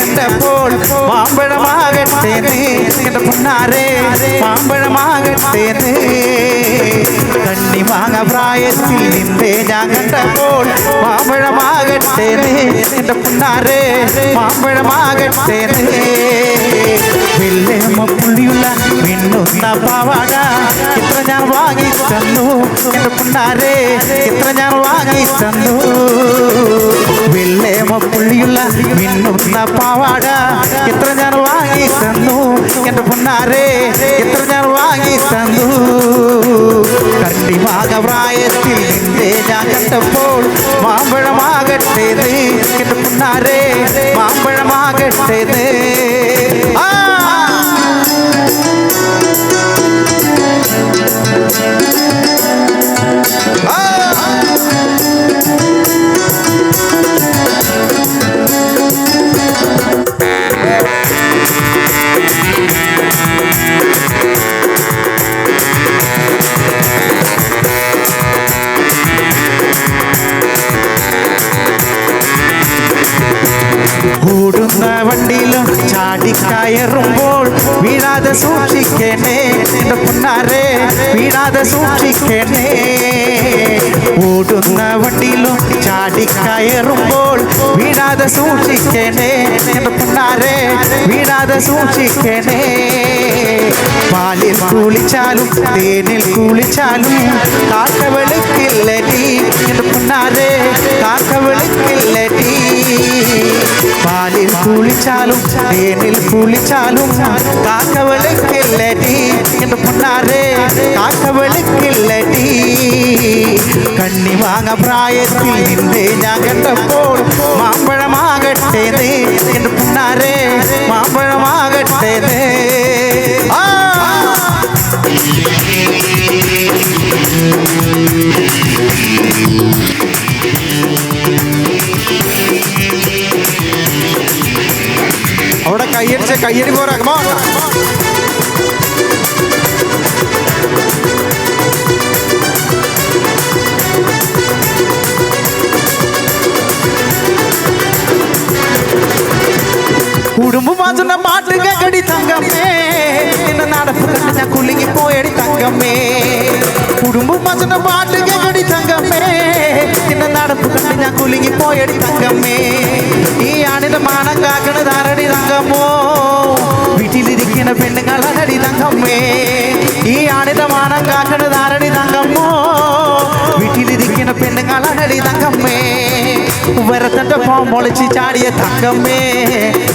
കണ്ടപ്പോൾ മാമ്പഴമാകട്ടെ എന്റെ പൊന്നാരെ മാമ്പഴമാകട്ടെ കണ്ണിമാങ്ങ പ്രായത്തിൽ നിന്നെ ഞാൻ കണ്ടപ്പോൾ മാമ്പഴമാകട്ടെ എന്റെ പൊന്നാരെ മാമ്പഴമാകട്ടെ വെള്ളേമ പുള്ളിയുള്ള മിന്നുന്ന പാവാട ഇത്ര ഞാൻ വാങ്ങി തന്നു? എന്റെ പൊന്നാരെ ഇത്ര ഞാൻ വാങ്ങി തന്നു? വെള്ളേമ പുള്ളിയുള്ള മിന്നുന്ന പാവാട എത്ര ഞാൻ വാങ്ങി തന്നു? എന്റെ പൊന്നാരെ എത്ര ഞാൻ വാങ്ങി തന്നു? കണ്ണിമാക പ്രായത്തിൽ നിന്നെ ഞാൻ കണ്ടപ്പോൾ മാമ്പഴമാകട്ടെ എന്റെ പൊന്നാരെ മാമ്പഴമാകട്ടെ വീഴാതെ സൂക്ഷിക്കണേ എന്റെ പൊന്നാരെ വീഴാതെ സൂക്ഷിക്കണേ ഓടുന്ന വണ്ടിയിലും ചാടിക്കയറുമ്പോൾ വീഴാതെ സൂക്ഷിക്കണേ. പിന്നാരെ വീഴാതെ സൂക്ഷിക്കണേ. പാലിൽ കുളിച്ചാലും തേനിൽ കുളിച്ചാലും കാക്ക വെളുക്കില്ലടി എന്റെ പൊന്നാരെ കാക്ക വെളുക്കില്ലടി പാലിൽ കുളിച്ചാലും തേനിൽ കുളിച്ചാലും കാക്ക വെളുക്കില്ലടി എന്റെ പൊന്നാരെ കാക്ക വെളുക്കില്ലടി കണ്ണി വാങ്ങ പ്രായത്തിൽ നിന്നെ ഞാൻ കണ്ടപ്പോൾ മാമ്പഴമാകട്ടെ എന്റെ പൊന്നാരെ മാമ്പഴമാകട്ടെ ആ. അവിടെ കയ്യടിച്ച കയ്യടി പോരാ. കുടുംബം മാറ്റുന്ന പാട്ട് കേക്കടി തങ്കമ്മേ. നിന്നെ നടപ്പ് ഞാൻ കുലുങ്ങി പോയടി തങ്കമ്മേ. കുടുംബം മാറ്റുന്ന പാട്ട് കേക്കടി തങ്കമ്മേ. നിന്നെ നടപ്പ് കണ്ട് ഞാൻ കുലുങ്ങി പോയടി തങ്കമ്മേ. ഈ ആണിന്റെ മാനം കാക്കണത് ആരടി തങ്കമ്മോ. വീട്ടിലിരിക്കുന്ന പെണ്ണുങ്ങളടി തങ്കമ്മേ. ഈ ആണിന്റെ മാനം കാക്കണത് ആരടി തങ്കമ്മോ. വീട്ടിലിരിക്കുന്ന പെണ്ണുങ്ങളടി തങ്കമ്മേ വരത്തന്റെ ഫോം പൊളിച്ച് ചാടിയ തങ്കമ്മേ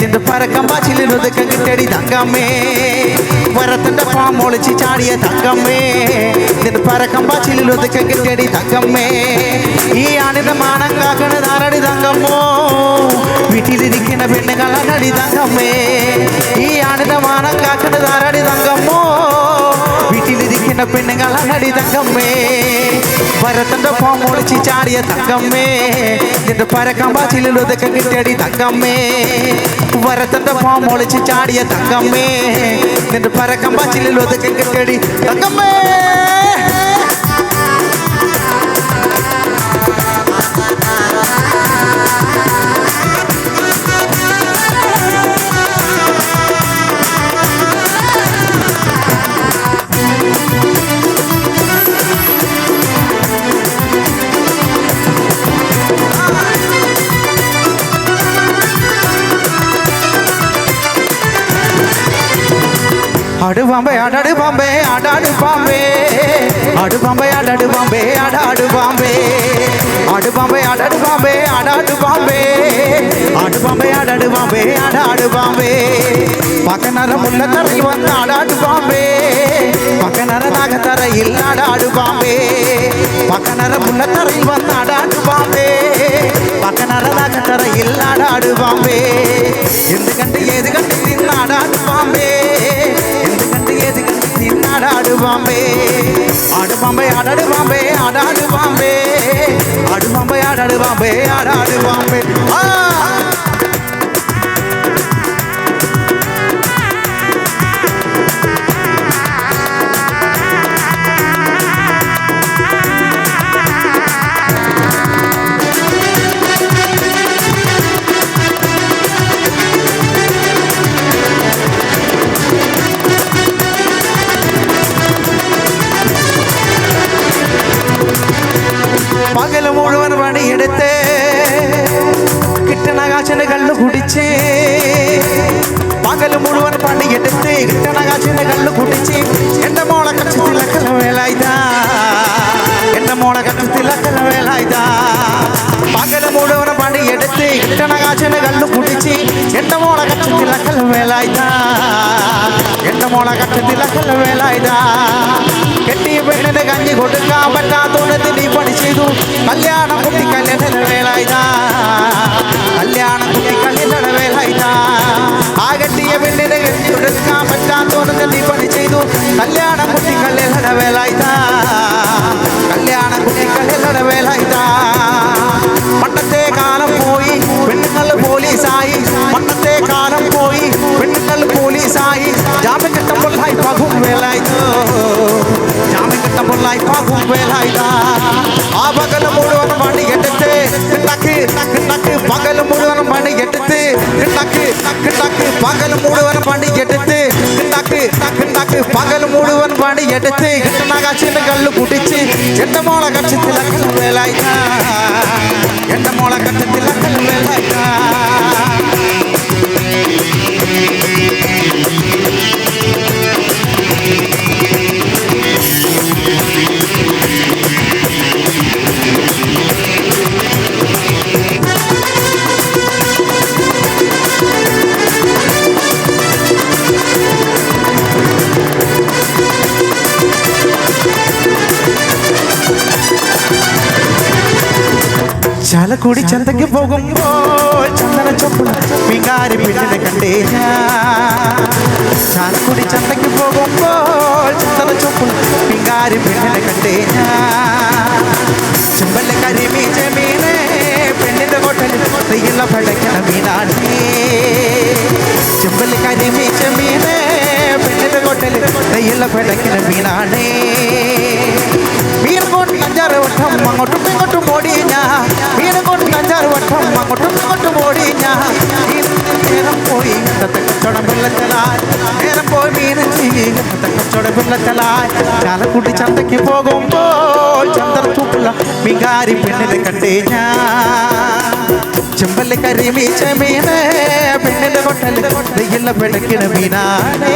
നിന്റെ പരക്കം പാച്ചിലിൽ ഒതുക്കം കിട്ടടി തങ്കമ്മേ വരത്തന്റെ ഫോം പൊളിച്ച് ചാടിയ തങ്കമ്മേ നിന്റെ പരക്കം പാച്ചിലിൽ ഒതുക്കം കിട്ടടി തങ്കമ്മേ ഈ ആണിന്റെ മാനം കാക്കണത് ആരടി തങ്കമ്മോ വീട്ടിലിരിക്കുന്ന പെണ്ണുങ്ങളടി തങ്കമ്മേ ഈ ആണിന്റെ മാനം കാക്കണത് ആരടി തങ്കമ്മോ വീട്ടിലിരിക്കുന്ന പെണ്ണുങ്ങളടി തങ്കമ്മേ ഭരതന്റെ ഫോം ഒളിച്ച് ചാടിയ തങ്കമ്മേ. നിന്റെ പരക്കമ്പാച്ചിലിൽ ഒതുക്കം കിട്ടിയടി തങ്കമ്മേ. വരത്തിന്റെ ഫോം ഒളിച്ച് ചാടിയ തങ്കമ്മേ. നിന്റെ പരക്കമ്പാച്ചിലിൽ ഒതുക്കം കിട്ടിയടി തങ്കമ്മേ. ஆடு பாம்பே ஆடாடு பாம்பே ஆடாடு பாம்பே ஆடு பாம்பே ஆடாடு பாம்பே ஆடாடு பாம்பே ஆடு பாம்பே ஆடாடு பாம்பே ஆடாடு பாம்பே ஆடு பாம்பே ஆடாடு பாம்பே ஆடாடு பாம்பே பக்க நரம் உள்ள தரை வந்து ஆடாடு பாம்பே பக்க நர நாக தரையில் ஆடாடு பாம்பே பக்க நரம் உள்ள தரையில் வந்து ஆடாடு பாம்பே பக்க நர தரையில் ஆடாடு பாம்பே எது கண்டு ஏது கண்டு தின்னாடாடு பாம்பே. ஆடு பாம்பே ஆடாடு பாம்பே ஆடாடு பாம்பே. ஆடு பாம்பே ஆடாடு பாம்பே ஆடாடு பாம்பே. മോളെ കച്ചത്തിലക്കല വേലായിതാ കെട്ടിയ പെണ്ണിന് കഞ്ഞി കൊടുക്കാൻ പറ്റാത്തോണത്തിന് നീ പണി ചെയ്തു. കല്യാണം കുട്ടി കല്യാണ വേലായിതാ കല്യാണം കുട്ടി കല്യാണ വേലായിതാ ആ കെട്ടിയ പെണ്ണിന് കഞ്ഞി കൊടുക്കാൻ പറ്റാത്തോണത്തിന് നീ പണി ചെയ്തു. കല്യാണം കുട്ടി കല്യാണ വേലായിതാ കല്യാണം കുട്ടി കല്യാണ വേലായിതാ പണ്ടത്തെ കാലം പോയി പെണ്ണുങ്ങൾ പോലീസായി. പണ്ടത്തെ കാലം പോയി പെണ്ണുങ്ങൾ പോലീസായി. ജാമ്യം பொல்லாய் பகும் வேலாய்தோ ஜாமி கிட்ட பொல்லாய் பகும் வேலாய்தா ஆ பகல் முழுவதும் மணி எடுத்து டக்கு டக்கு டக்கு பகல் முழுவதும் மணி எடுத்து டக்கு டக்கு டக்கு பகல் முழுவதும் மணி எடுத்து டக்கு டக்கு டக்கு பகல் முழுவன் மணி எடுத்து கிட்ட நகா சின்ன கல்லு குடிச்சு சின்ன மோள கட்சி திலக்கு வேலாய்தா ചാലക്കുടി ചന്തയ്ക്ക് പോകുമ്പോൾ ചന്ദന ചൊപ്പുള്ള വികാരി പെണ്ണിനെ കണ്ടേ ഞാൻ. കൂടി ചന്തയ്ക്ക് പോകുമ്പോൾ ചന്ദന ചൊപ്പുള്ള വികാരി പെണ്ണിനെ കണ്ടേ ഞാൻ. ചെമ്പല്ല കരിമീ ചെമീനെ പെണ്ണിന്റെ കോട്ടലിൽ തീയുള്ള പഴക്കണ മീനാണേ ചെമ്പല്ല കരിമീ ചെമീനെ പെണ്ണിന്റെ കോട്ടലിൽ തീയുള്ള പഴക്കണ വെള്ളത്തിലായി ചാലക്കുട്ടി ചന്തയ്ക്ക് പോകുമ്പോൾ ചന്തർ തൂക്കുള്ള മികാരി പെണ്ണിനെ കണ്ടേ ഞാൻ. ചെമ്പൽ കരിമീച്ച മീന് പെണ്ണിന്റെ കൊട്ടൽ നെയ്യുള്ള പിടക്കിട മീനാണേ.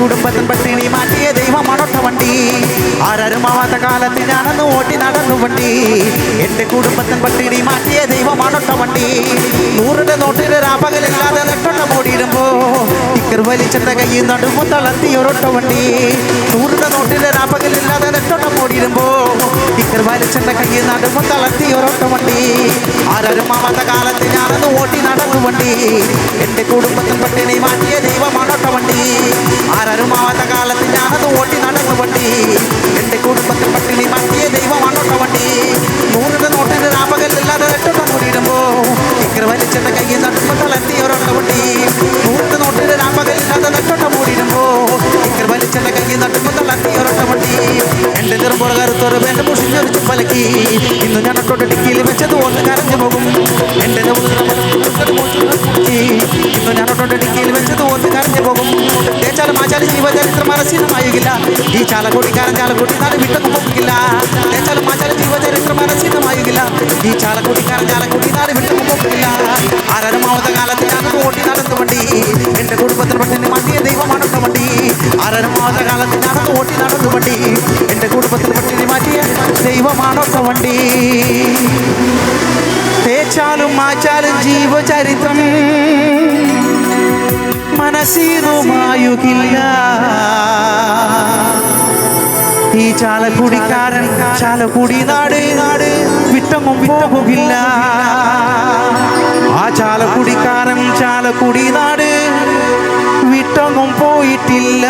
കുടുംബത്തിൽ പട്ടിണി മാറ്റിയ ദൈവമാണൊട്ട വണ്ടി. ആരരുമാവാത്ത കാലത്ത് ഞാനത് ഓട്ടി നടന്നു വണ്ടി. എന്റെ കുടുംബത്തിൽ പട്ടിണി മാറ്റിയ ദൈവമാണൊട്ട വണ്ടി. നൂറിന്റെ നോട്ടിന് രാപകലില്ലാതെ നെട്ടൊട്ട മൂടിയിടുമ്പോ ഇക്കർ കൈ നടുമ്പോ തളർത്തി ഒരൊട്ട വണ്ടി നൂറിന്റെ നോട്ടിന് രാപ്പകലില്ലാതെ നെട്ടൊട്ട ഓടിയിരുമ്പോ ഇക്കർ വലിച്ചെന്റെ കയ്യിൽ നടുമ്പോ തളർത്തി ഒരൊട്ട വണ്ടി ആരരുമാവാത്ത കാലത്ത് ഞാനത് ഓട്ടി നടന്നു വണ്ടി. എന്റെ കുടുംബത്തിൽ പട്ടിണി മാറ്റിയ ദൈവമാണോട്ട വണ്ടി ആരരുമാവാത്ത കാലത്ത് ഞാനത് ഓട്ടി നടന്നു വണ്ടി. എന്റെ കുടുംബത്തിൽ പട്ടിണി മാറ്റിയ ദൈവമാണോട്ട വണ്ടി നൂറിന്റെ നോട്ടിന്റെ രാപ്പകലില്ലാതെ നെട്ടൊട്ട ഓടിയിടുമ്പോ ഇക്കർ കയ്യിൽ നടുമ്പോ തളർത്തി ഒരൊട്ട വണ്ടി കരുത്തൊരു വേണ്ട മുഷിഞ്ഞൊരു പലക്കി. ഇന്ന് ഞാൻ ഡിക്കിയിൽ വെച്ചത് ഒന്ന് കരഞ്ഞു പോകും. എന്റെ ഇന്ന് ഞാൻ ഡിക്കിയിൽ വെച്ചത് ഒന്ന് കരഞ്ഞു പോകും. തേച്ചാലും മാച്ചാലും ജീവചരിത്രം മനസ്സിനുമായുകില്ല ഈ ചാലക്കുടിക്കാരൻ ചാലക്കുടി നാട് വിട്ടൊന്നും പോകില്ല. തേച്ചാലും മാച്ചാലും ജീവചരിത്രം മനസ്സിനുമായുകില്ല ഈ ചാലക്കുടിക്കാരൻ ചാലക്കുടി നാട് വിട്ടൊന്നും പോകില്ല. ആരരമാവത കാലത്ത് നടന്നു വണ്ടി. എന്റെ കുടുംബത്തിൽ പെട്ടെന്ന് മതിയ ദൈവമാണ്. വണ്ടി ആരരമാവത കാലത്ത് നടന്നു ഓട്ടി നടന്നു വണ്ടി? എന്റെ കുടുംബത്തിൽ പട്ടിണി മാറ്റിയ ദൈവമാണൊട്ട വണ്ടി തേച്ചാലും മാച്ചാലും ജീവചരിത്രം മനസ്സിനുമായുകില്ല ഈ ചാലക്കുടിക്കാരൻ ചാലക്കുടി നാട് നാട് വിട്ടങ്ങും പോകില്ല ആ ചാലക്കുടിക്കാരൻ ചാലക്കുടി നാട് തങ്ങും പോയിട്ടില്ല